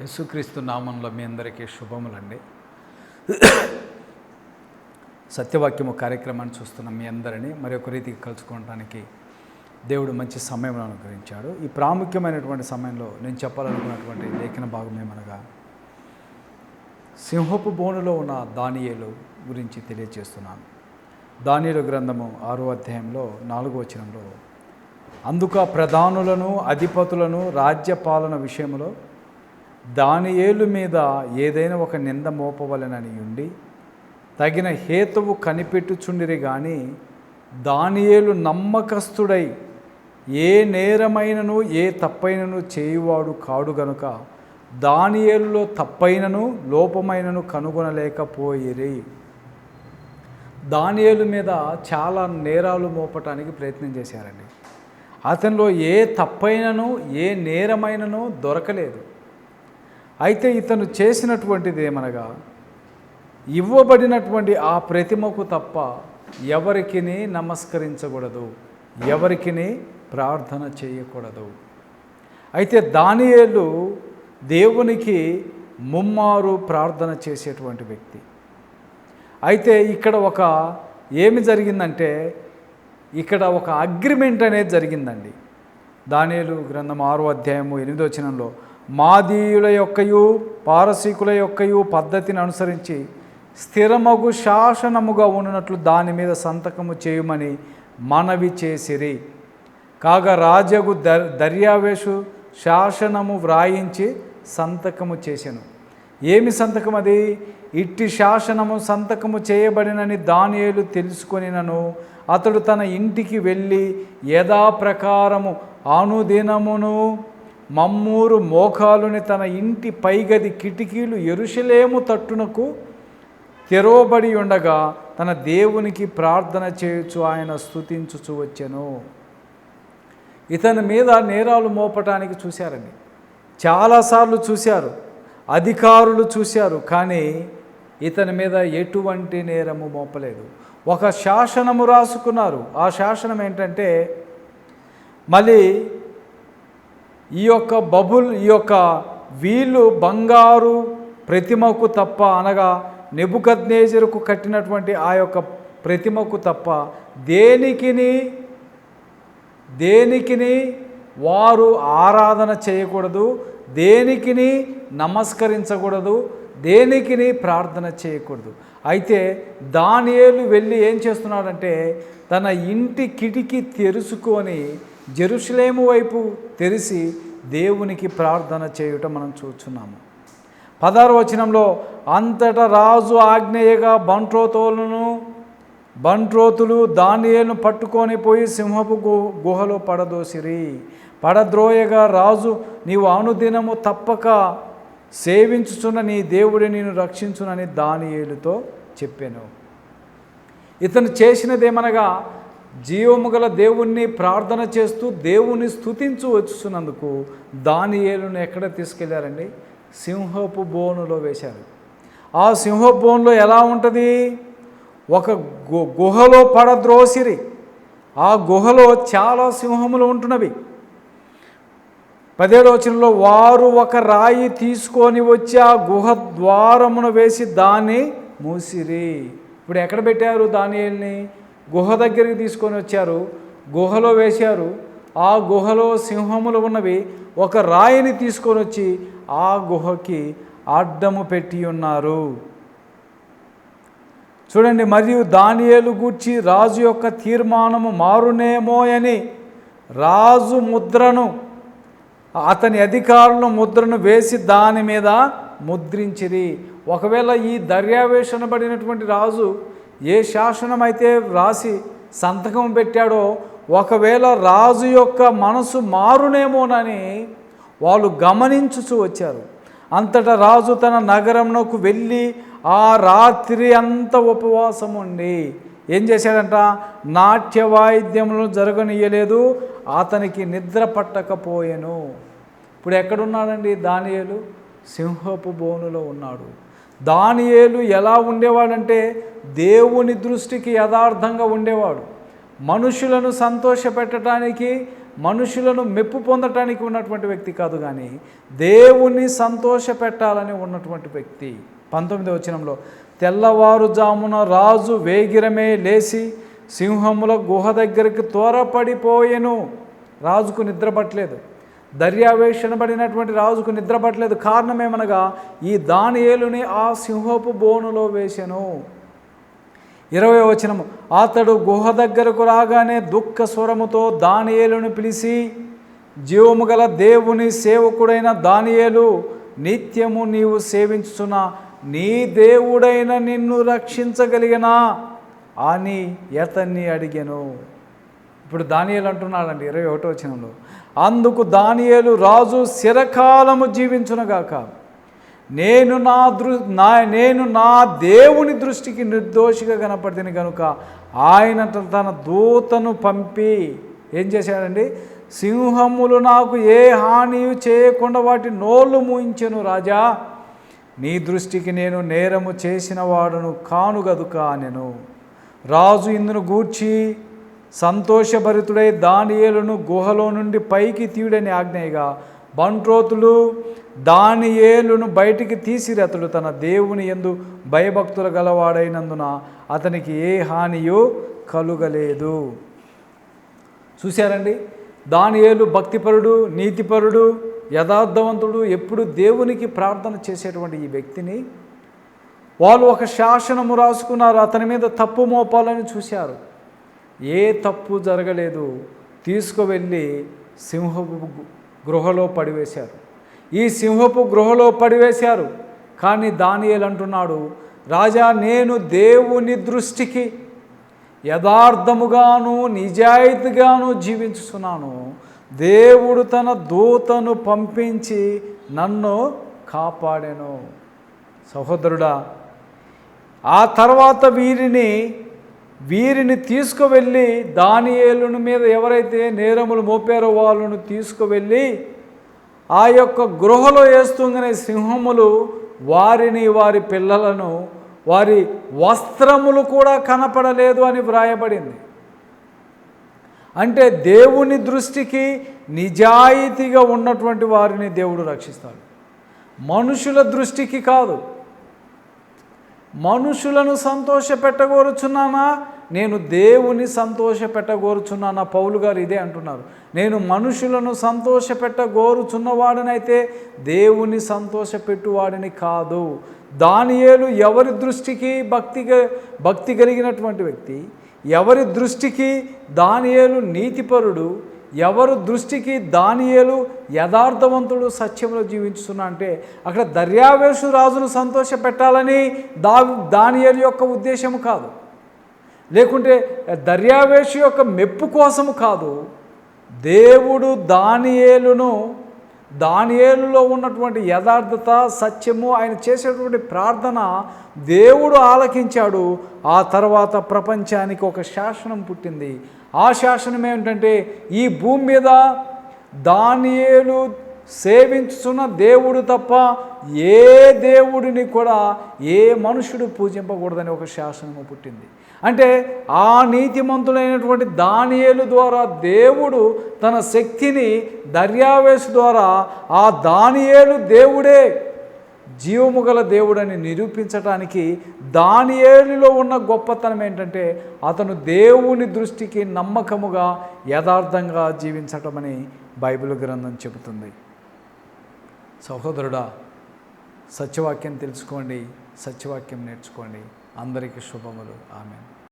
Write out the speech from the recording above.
యేసుక్రీస్తు నామంలో మీ అందరికీ శుభములండి. సత్యవాక్యము కార్యక్రమాన్ని చూస్తున్న మీ అందరినీ మరి ఒక రీతికి కలుసుకోవడానికి దేవుడు మంచి సమయం అనుగ్రహించాడు. ఈ ప్రాముఖ్యమైనటువంటి సమయంలో నేను చెప్పాలనుకున్నటువంటి లేఖన భాగం ఏమనగా సింహపు బోనులో ఉన్న దానియేలు గురించి తెలియజేస్తున్నాను దానియేలు గ్రంథము ఆరో అధ్యాయంలో నాలుగో వచనంలో అందుక ప్రధానులను అధిపతులను రాజ్యపాలన విషయంలో దానియేలు మీద ఏదైనా ఒక నింద మోపవలనని ఉండి తగిన హేతువు కనిపెట్టుచుండిరి కానీ దానియేలు నమ్మకస్తుడై ఏ నేరమైనను ఏ తప్పైనను చేయువాడు కాడు గనుక దానియేలులో తప్పైనను లోపమైనను కనుగొనలేకపోయిరి. దానియేలు మీద చాలా నేరాలు మోపటానికి ప్రయత్నం చేశారండి. అతనిలో ఏ తప్పైనను ఏ నేరమైనను దొరకలేదు. అయితే ఇతను చేసినటువంటిది ఏమనగా ఇవ్వబడినటువంటి ఆ ప్రతిమకు తప్ప ఎవరికి నమస్కరించకూడదు ఎవరికి ప్రార్థన చేయకూడదు. అయితే దానియేలు దేవునికి ముమ్మారు ప్రార్థన చేసేటువంటి వ్యక్తి. అయితే ఇక్కడ ఒక ఏమి జరిగిందంటే ఇక్కడ ఒక అగ్రిమెంట్ అనేది జరిగిందండి. దానియేలు గ్రంథం ఆరో అధ్యాయము ఎనిమిదో వచనంలో మాదీయుల యొక్కయు పారసీకుల యొక్కయు పద్ధతిని అనుసరించి స్థిరమగు శాసనముగా ఉన్నట్లు దాని మీద సంతకము చేయమని మనవి చేసిరి. కాగా రాజగు దర్ దర్యావేషు శాసనము వ్రాయించి సంతకము చేశాను ఏమి సంతకం అది? ఇట్టి శాసనము సంతకము చేయబడినని దానియేలు తెలుసుకొనినను అతడు తన ఇంటికి వెళ్ళి యథాప్రకారము అనుదినమును మమ్మూరు మోకాలుని తన ఇంటి పైగది కిటికీలు ఎరుషలేము తట్టునకు తెరవబడి ఉండగా తన దేవునికి ప్రార్థన చేయొచ్చు ఆయన స్థుతించుచు వచ్చెను. ఇతని మీద నేరాలు మోపటానికి చూశారండి. చాలాసార్లు చూశారు. అధికారులు చూశారు. కానీ ఇతని మీద ఎటువంటి నేరము మోపలేదు. ఒక శాసనము రాసుకున్నారు. ఆ శాసనం ఏంటంటే మళ్ళీ ఈ యొక్క బబుల్ ఈ యొక్క వీళ్ళు బంగారు ప్రతిమకు తప్ప అనగా నెబుకద్నేజరుకు కట్టినటువంటి ఆ యొక్క ప్రతిమకు తప్ప దేనికిని దేనికిని వారు ఆరాధన చేయకూడదు దేనికిని నమస్కరించకూడదు దేనికిని ప్రార్థన చేయకూడదు. అయితే దానియేలు వెళ్ళి ఏం చేస్తున్నాడంటే తన ఇంటి కిటికీ తెరుచుకొని జెరుసలేము వైపు తెరిచి దేవునికి ప్రార్థన చేయుట మనం చూస్తున్నాము. పదహారు వచనంలో అంతటా రాజు ఆగ్నేయగా బంట్రోతులను బంట్రోతులు దానియేలను పట్టుకొని పోయి సింహపు గు గుహలో పడదోసిరి. పడద్రోయగా రాజు నీవు అనుదినము తప్పక సేవించుచున్న నీ దేవుడి నేను రక్షించునని దానియేలుతో చెప్పాను. ఇతను చేసినదేమనగా జీవముగల దేవుణ్ణి ప్రార్థన చేస్తూ దేవుణ్ణి స్తుతించు దాని దానియేలును ఎక్కడ తీసుకెళ్ళారండి? సింహపు బోనులో వేశారు. ఆ సింహపు బోన్లో ఎలా ఉంటుంది? ఒక గు గుహలో పడద్రోసిరి ఆ గుహలో చాలా సింహములు ఉంటున్నవి. పదేడవ వచనంలో వారు ఒక రాయి తీసుకొని వచ్చి ఆ గుహ ద్వారమున వేసి దాన్ని మూసిరి. ఇప్పుడు ఎక్కడ పెట్టారు దానిని గుహ దగ్గరికి తీసుకొని వచ్చారు. గుహలో వేశారు. ఆ గుహలో సింహములు ఉన్నవి. ఒక రాయిని తీసుకొని వచ్చి ఆ గుహకి అడ్డము పెట్టి ఉన్నారు. చూడండి మరియు దానియేలు గూర్చి రాజు యొక్క తీర్మానము మారునేమో అని రాజు ముద్రను అతని అధికారుల ముద్రను వేసి దాని మీద ముద్రించిరి. ఒకవేళ ఈ దర్యావేషణబడినటువంటి రాజు ఏ శాసనం అయితే రాసి సంతకం పెట్టాడో ఒకవేళ రాజు యొక్క మనసు మారునేమోనని వాళ్ళు గమనించుచూ వచ్చారు. అంతటా రాజు తన నగరంలోకి వెళ్ళి ఆ రాత్రి అంత ఉపవాసం ఉండి ఏం చేశాడంట? నాట్య వాయిద్యములు జరగనీయలేదు అతనికి నిద్ర పట్టకపోయెను. ఇప్పుడు ఎక్కడున్నాడండి దానియేలు? సింహపు బోనులో ఉన్నాడు. దానియేలు ఎలా ఉండేవాడంటే దేవుని దృష్టికి యథార్థంగా ఉండేవాడు. మనుషులను సంతోషపెట్టడానికి మనుషులను మెప్పు పొందటానికి ఉన్నటువంటి వ్యక్తి కాదు కానీ దేవుణ్ణి సంతోష పెట్టాలని ఉన్నటువంటి వ్యక్తి. పంతొమ్మిది వచనంలో తెల్లవారుజామున రాజు వేగిరమే లేచి సింహముల గుహ దగ్గరికి త్వరపడిపోయెను రాజుకు నిద్రపట్టలేదు పట్టలేదు దర్యావేషణబడినటువంటి రాజుకు నిద్రపట్టలేదు కారణం కారణమేమనగా ఈ దానియేలుని ఆ సింహపు బోనులో వేసెను ఇరవై వచనము. అతడు గుహ దగ్గరకు రాగానే దుఃఖ స్వరముతో దానియేలును పిలిచి జీవము గల దేవుని సేవకుడైన దానియేలు నిత్యము నీవు సేవించుచున్న నీ దేవుడైన నిన్ను రక్షించగలిగినా అని ఎతన్ని అడిగాను. ఇప్పుడు దానియలు అంటున్నాడండి ఇరవై ఒకటో వచనంలో. అందుకు దానియలు రాజు శిరకాలము జీవించునగాక. నేను నా దృ నా నేను నా దేవుని దృష్టికి నిర్దోషిగా కనపడితేనే కనుక ఆయన తన దూతను పంపి ఏం చేశాడండి? సింహములు నాకు ఏ హాని చేయకుండా వాటి నోళ్ళు మూయించెను రాజా. నీ దృష్టికి నేను నేరము చేసిన వాడును కానుగదుక నేను. రాజు ఇందును గూర్చి సంతోషభరితుడై దానియేలును గుహలో నుండి పైకి తీయుడని ఆజ్ఞయగా బంట్రోతులు దానియేలును బయటికి తీసిరి. అతడు తన దేవుని ఎందు భయభక్తులు గలవాడైనందున అతనికి ఏ హానియో కలుగలేదు. చూశారండి? దానియేలు భక్తిపరుడు నీతిపరుడు యథార్థవంతుడు ఎప్పుడు దేవునికి ప్రార్థన చేసేటువంటి ఈ వ్యక్తిని వాళ్ళు ఒక శాసనము రాసుకున్నారు. అతని మీద తప్పు మోపాలని చూశారు. ఏ తప్పు జరగలేదు తీసుకువెళ్ళి సింహపు గృహలో పడివేశారు. ఈ సింహపు గృహలో పడివేశారు. కానీ దానియేలు అంటున్నాడు రాజా నేను దేవుని దృష్టికి యథార్థముగాను నిజాయితీగాను జీవించుతున్నాను దేవుడు తన దూతను పంపించి నన్ను కాపాడాను. సహోదరుడా ఆ తర్వాత వీరిని వీరిని తీసుకువెళ్ళి దానియేలుని మీద ఎవరైతే నేరములు మోపారో వాళ్ళను తీసుకువెళ్ళి ఆ యొక్క గృహలో వేస్తుంగనే సింహములు వారిని వారి పిల్లలను వారి వస్త్రములు కూడా కనపడలేదు అని వ్రాయబడింది. అంటే దేవుని దృష్టికి నిజాయితీగా ఉన్నటువంటి వారిని దేవుడు రక్షిస్తాడు. మనుషుల దృష్టికి కాదు. మనుషులను సంతోషపెట్టగోరుచున్నానా? నేను దేవుని సంతోషపెట్టగోరుచున్నానా? పౌలు గారు ఇదే అంటున్నారు. నేను మనుషులను సంతోషపెట్టగోరుచున్నవాడనైతే దేవుని సంతోషపెట్టువాడిని కాదు. దానియేలు ఎవరి దృష్టికి భక్తి భక్తి కలిగినటువంటి వ్యక్తి? ఎవరి దృష్టికి దానియేలు నీతిపరుడు? ఎవరు దృష్టికి దానియేలు యథార్థవంతుడు సత్యంలో జీవించుతున్నా అంటే అక్కడ దర్యావేషు రాజును సంతోష పెట్టాలని దా దానియేలు యొక్క ఉద్దేశము కాదు. లేకుంటే దర్యావేషు యొక్క మెప్పు కోసము కాదు. దేవుడు దానియేలును దానియేలులో ఉన్నటువంటి యథార్థత సత్యము ఆయన చేసేటువంటి ప్రార్థన దేవుడు ఆలకించాడు. ఆ తర్వాత ప్రపంచానికి ఒక శాసనం పుట్టింది. ఆ శాసనం ఏమిటంటే ఈ భూమి మీద దానియేలు సేవించుతున్న దేవుడు తప్ప ఏ దేవుడిని కూడా ఏ మనుషుడు పూజింపకూడదని ఒక శాసనము పుట్టింది. అంటే ఆ నీతిమంతులైనటువంటి దానియేలు ద్వారా దేవుడు తన శక్తిని దర్యావేశ ద్వారా ఆ దానియేలు దేవుడే జీవము గల దేవుడని నిరూపించటానికి దానియేలులో ఉన్న గొప్పతనం ఏంటంటే అతను దేవుని దృష్టికి నమ్మకముగా యథార్థంగా జీవించటమని బైబిల్ గ్రంథం చెబుతుంది. సహోదరుడా సత్యవాక్యం తెలుసుకోండి సత్యవాక్యం నేర్చుకోండి. అందరికీ శుభములు. ఆమె